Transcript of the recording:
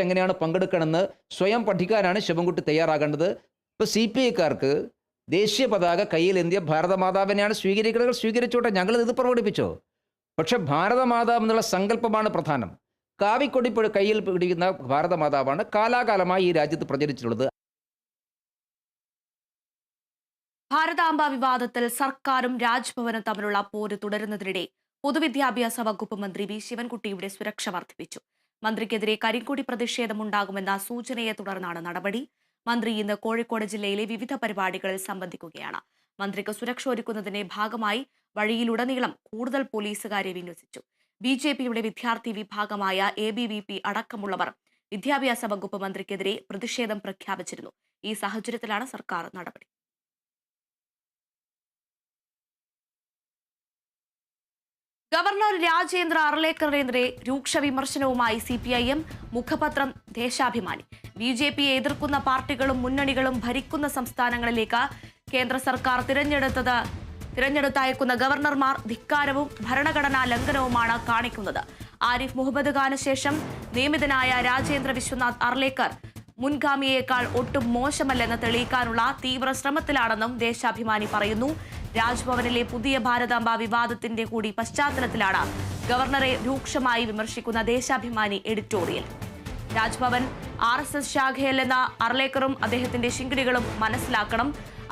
എങ്ങനെയാണ് പങ്കെടുക്കണമെന്ന് സ്വയം പഠിക്കാനാണ് ശിവൻകുട്ടി തയ്യാറാകേണ്ടത്. ഇപ്പോൾ സി പി ഐക്കാർക്ക് ദേശീയ പതാക കയ്യിലേന്തിയ ഭാരതമാതാവിനെയാണ് സ്വീകരിക്കുന്നത് സ്വീകരിച്ചോട്ടെ ഞങ്ങൾ ഇത് പ്രകടിപ്പിച്ചോ? പക്ഷെ ഭാരതമാതാവ് എന്നുള്ള സങ്കല്പമാണ് പ്രധാനം. കാവിക്കൊടി കയ്യിൽ പിടിക്കുന്ന ഭാരതമാതാവാണ് കാലാകാലമായി ഈ രാജ്യത്ത് പ്രചരിച്ചിട്ടുള്ളത്. ഭാരതാംബ വിവാദത്തിൽ സർക്കാരും രാജ്ഭവനും തമ്മിലുള്ള പോര് തുടരുന്നതിനിടെ പൊതുവിദ്യാഭ്യാസ വകുപ്പ് മന്ത്രി വി ശിവൻകുട്ടിയുടെ സുരക്ഷ വർദ്ധിപ്പിച്ചു. മന്ത്രിക്കെതിരെ കരിങ്കൊടി പ്രതിഷേധമുണ്ടാകുമെന്ന സൂചനയെ തുടർന്നാണ് നടപടി. മന്ത്രി ഇന്ന് കോഴിക്കോട് ജില്ലയിലെ വിവിധ പരിപാടികളിൽ സംബന്ധിക്കുകയാണ്. മന്ത്രിക്ക് സുരക്ഷ ഒരുക്കുന്നതിന്റെ ഭാഗമായി വഴിയിലുടനീളം കൂടുതൽ പോലീസുകാരെ വിന്യസിച്ചു. ബി ജെ പിയുടെ വിദ്യാർത്ഥി വിഭാഗമായ എ ബി വി പി അടക്കമുള്ളവർ വിദ്യാഭ്യാസ വകുപ്പ് മന്ത്രിക്കെതിരെ പ്രതിഷേധം പ്രഖ്യാപിച്ചിരുന്നു. ഈ സാഹചര്യത്തിലാണ് സർക്കാർ നടപടി. ഗവർണർ രാജേന്ദ്ര അർലേക്കറിനെതിരെ രൂക്ഷ വിമർശനവുമായി സി പി ഐ എം മുഖപത്രം ദേശാഭിമാനി. ബി ജെ പിയെ എതിർക്കുന്ന പാർട്ടികളും മുന്നണികളും ഭരിക്കുന്ന സംസ്ഥാനങ്ങളിലേക്ക് കേന്ദ്ര സർക്കാർ തിരഞ്ഞെടുത്തത് തിരഞ്ഞെടുത്തയക്കുന്ന ഗവർണർമാർ ധിക്കാരവും ഭരണഘടനാ ലംഘനവുമാണ് കാണിക്കുന്നത്. ആരിഫ് മുഹമ്മദ് ഖാന് ശേഷം നിയമിതനായ രാജേന്ദ്ര വിശ്വനാഥ് അർലേക്കർ മുൻഗാമിയേക്കാൾ ഒട്ടും മോശമല്ലെന്ന് തെളിയിക്കാനുള്ള തീവ്ര ശ്രമത്തിലാണെന്നും ദേശാഭിമാനി പറയുന്നു. രാജ്ഭവനിലെ പുതിയ ഭാരതാംബ വിവാദത്തിന്റെ കൂടി പശ്ചാത്തലത്തിലാണ് ഗവർണറെ രൂക്ഷമായി വിമർശിക്കുന്ന Deshabhimani editorial. Raj Bhavan R S S ശാഖയല്ലെന്ന അർലേക്കറും അദ്ദേഹത്തിന്റെ ശിങ്കിടികളും മനസ്സിലാക്കണം.